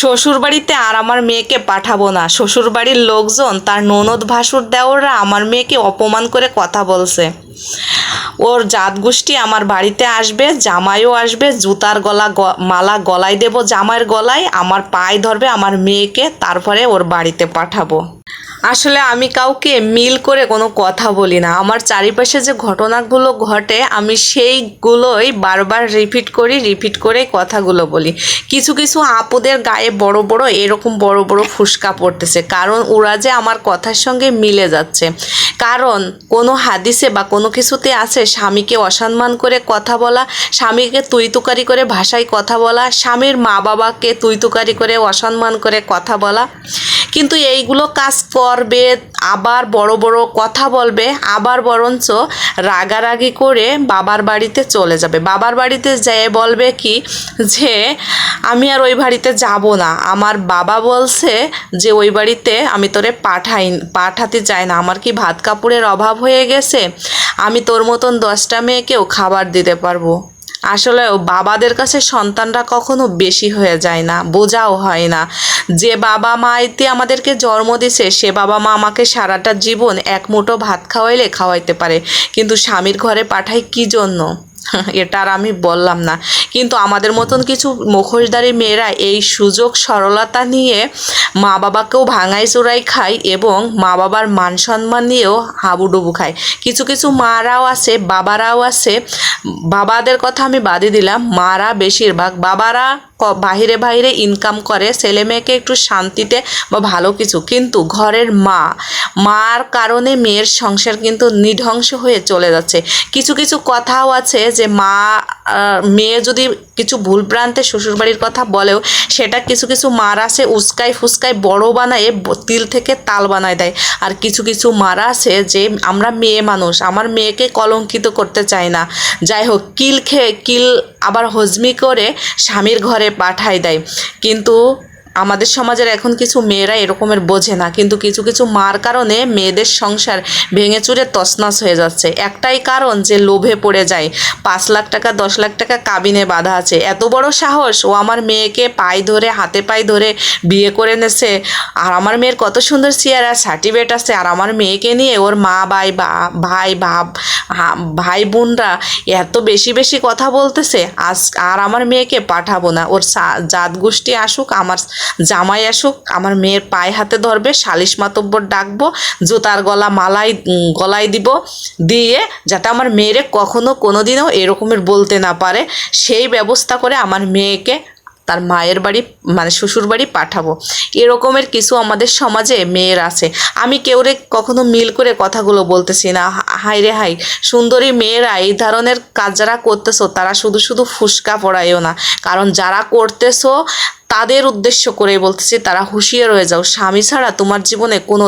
শ্বশুর বাড়িতে আর আমার মেয়েকে পাঠাবো না। শ্বশুরবাড়ির লোকজন তার ননদ ভাসুর দেওররা আমার মেয়েকে অপমান করে কথা বলছে। ওর জাত গোষ্ঠী আমার বাড়িতে আসবে, জামাইও আসবে, জুতার গলা মালা গলায় দেব, জামাইয়ের গলায় আমার পায়ে ধরবে, আমার মেয়েকে তারপরে ওর বাড়িতে পাঠাবো। আসলে আমি কাউকে মিল করে কোনো কথা বলি না। আমার চারিপাশে যে ঘটনাগুলো ঘটে, আমি সেইগুলোই বারবার রিপিট করি রিপিট করে কথাগুলো বলি। কিছু কিছু আপুদের গায়ে বড় বড় এরকম বড় বড় ফুসকা পড়তেছে। কারণ ওরা যে আমার কথার সঙ্গে মিলে যাচ্ছে। কারণ কোনো হাদিসে বা কোনো কিছুতে আছে, স্বামীকে অসম্মান করে কথা বলা, স্বামীকে তুইতুকারি করে ভাষায় কথা বলা, স্বামীর মা বাবাকে তুইতুকারি করে অসম্মান করে কথা বলা। কিন্তু এইগুলো কাজ করবে, আবার বড় বড় কথা বলবে, আবার বরঞ্চ রাগারাগি করে বাবার বাড়িতে চলে যাবে। বাবার বাড়িতে যেয়ে বলবে কি যে, আমি আর ওই বাড়িতে যাব না। আমার বাবা বলছে যে, ওই বাড়িতে আমি তোরে পাঠাই, পাঠাতে চাই না। আমার কি ভাত কাপড়ের অভাব হয়ে গেছে? আমি তোর মতন দশটা মেয়েকেও খাবার দিতে পারব। আসলে বাবাদের কাছে সন্তানরা কখনো বেশি হয়ে যায় না, বোঝাও হয় না। যে বাবা মাইতে আমাদেরকে জন্ম দিছে, সে বাবা মা আমাকে সারাটা জীবন এক মুঠো ভাত খাওয়াইলে খাওয়াইতে পারে। কিন্তু স্বামীর ঘরে পাঠায় কি জন্য? এটা আর আমি বললাম না। কিন্তু আমাদের মতন কিছু মুখোশধারী মেয়েরা এই সুযোগ সরলতা নিয়ে মা বাবাকেও ভাঙাই চোরাই খায় এবং মা বাবার মান সম্মান নিয়েও হাবুডুবু খায়। কিছু কিছু মারাও আছে, বাবারাও আছে। বাবাদের কথা আমি বাদে দিলাম। মারা বেশিরভাগ। বাবারা বাহিরে বাহিরে ইনকাম করে, ছেলে মেয়েকে একটু শান্তিতে বা ভালো কিছু। কিন্তু ঘরের মা, মার কারণে মেয়ের সংসার কিন্তু নিধ্বংস হয়ে চলে যাচ্ছে। কিছু কিছু কথাও আছে যে মা মেয়ে যদি কিছু ভুল প্রান্তে শ্বশুরবাড়ির কথা বলেও, সেটা কিছু কিছু মার আছে উস্কাই ফুসকাই বড় বানায় তিল থেকে তাল বানায় দেয়। আর কিছু কিছু মারা আছে যে আমরা মেয়ে মানুষ, আমার মেয়েকে কলঙ্কিত করতে চাই না। যাই হোক, কিল খেয়ে কিল আবার হজমি করে স্বামীর ঘরে পাঠায় দেয়। কিন্তু আমাদের সমাজের এখন কিছু মেয়েরা এরকমের বোঝে না। কিন্তু কিছু কিছু মার কারণে মেয়েদের সংসার ভেঙে চুরে তছনছ হয়ে যাচ্ছে। একটাই কারণ যে লোভে পড়ে যায়। পাঁচ লাখ টাকা, দশ লাখ টাকা কাবিনে বাধা আছে। এত বড় সাহস, ও আমার মেয়েকে পায়ে ধরে, হাতে পায়ে ধরে বিয়ে করে নেছে। আর আমার মেয়ের কত সুন্দর চেয়ারা সার্টিফিকেট আছে। আর আমার মেয়েকে নিয়ে ওর মা ভাই বা, ভাই, বাপ ভাই বোনরা এত বেশি বেশি কথা বলতেছে, আজ আর আমার মেয়েকে পাঠাবো না। ওর জাত গোষ্ঠী আসুক, আমার জামাই আসুক, আমার মেয়ের পায়ে হাতে ধরবে, সালিশ মাতব্বর ডাকবো, জুতার গলা মালাই গলায় দিব, দিয়ে যাতে আমার মেয়েরে কখনো কোনোদিনও এরকমের বলতে না পারে, সেই ব্যবস্থা করে আমার মেয়েকে তার মায়ের বাড়ি মানে শ্বশুর বাড়ি পাঠাবো। এরকমের কিছু আমাদের সমাজে মেয়ের আছে। আমি কেউরে কখনো মিল করে কথাগুলো বলতেছি না। হাই রে হাই সুন্দরী মেয়েরা এই ধরনের কাজ যারা করতেছো, তারা শুধু শুধু ফুসকা পড়ায়ও না। কারণ যারা করতেছো, তাদের উদ্দেশ্য করে বলতেছি, তারা হুঁশিয়ার হয়ে যাও। স্বামী ছাড়া তোমার জীবনে কোনো